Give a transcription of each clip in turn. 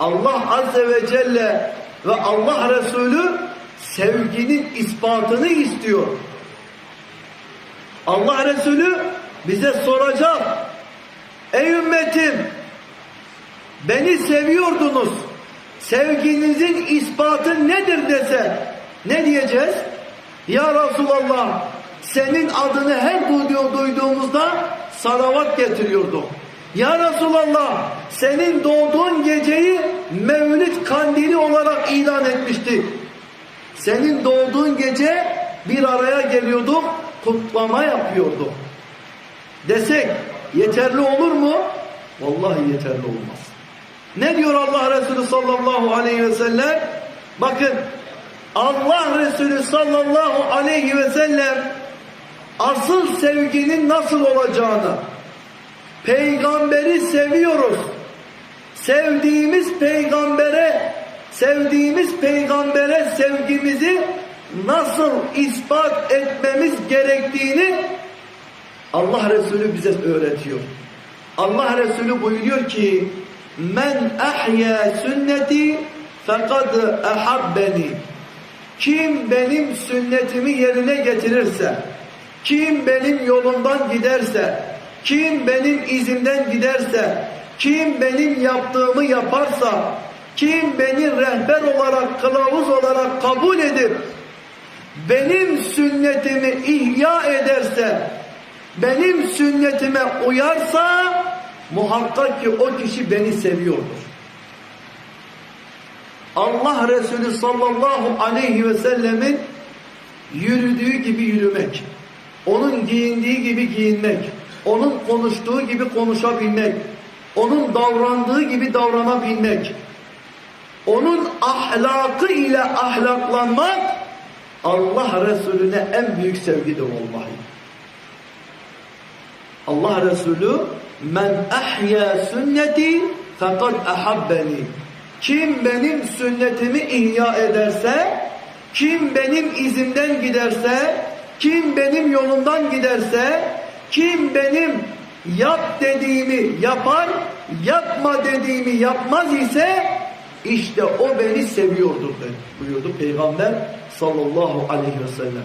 Allah Azze ve Celle ve Allah Resulü sevginin ispatını istiyor. Allah Resulü bize soracak. Ey ümmetim beni seviyordunuz. Sevginizin ispatı nedir dese ne diyeceğiz? Ya Resulallah senin adını her duyduğu- duyduğumuzda salavat getiriyorduk. Ya Resulallah senin doğduğun geceyi Mevlid kandili olarak ilan etmiştik. Senin doğduğun gece bir araya geliyorduk, kutlama yapıyorduk. Desek yeterli olur mu? Vallahi yeterli olmaz. Ne diyor Allah Resulü sallallahu aleyhi ve sellem? Bakın Allah Resulü sallallahu aleyhi ve sellem asıl sevginin nasıl olacağını peygamberi seviyoruz. Sevdiğimiz peygambere sevdiğimiz peygambere sevgimizi nasıl ispat etmemiz gerektiğini Allah Resulü bize öğretiyor. Allah Resulü buyuruyor ki men ahya sünneti fekad ahabbeni kim benim sünnetimi yerine getirirse kim benim yolumdan giderse kim benim izimden giderse kim benim yaptığımı yaparsa kim beni rehber olarak kılavuz olarak kabul edip benim sünnetimi ihya ederse benim sünnetime uyarsa muhakkak ki o kişi beni seviyordur. Allah Resulü sallallahu aleyhi ve sellemin yürüdüğü gibi yürümek, onun giyindiği gibi giyinmek, onun konuştuğu gibi konuşabilmek, onun davrandığı gibi davranabilmek, onun ahlakı ile ahlaklanmak Allah Resulüne en büyük sevgidir vallahi. Allah Resulü men ahya sünneti fakat ahabbeni kim benim sünnetimi ihya ederse kim benim izimden giderse kim benim yolumdan giderse kim benim yap dediğimi yapar yapma dediğimi yapmaz ise işte o beni seviyordur dedi, buyurdu Peygamber sallallahu aleyhi ve sellem.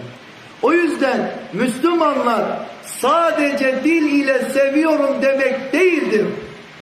O yüzden Müslümanlar sadece dil ile seviyorum demek değildir.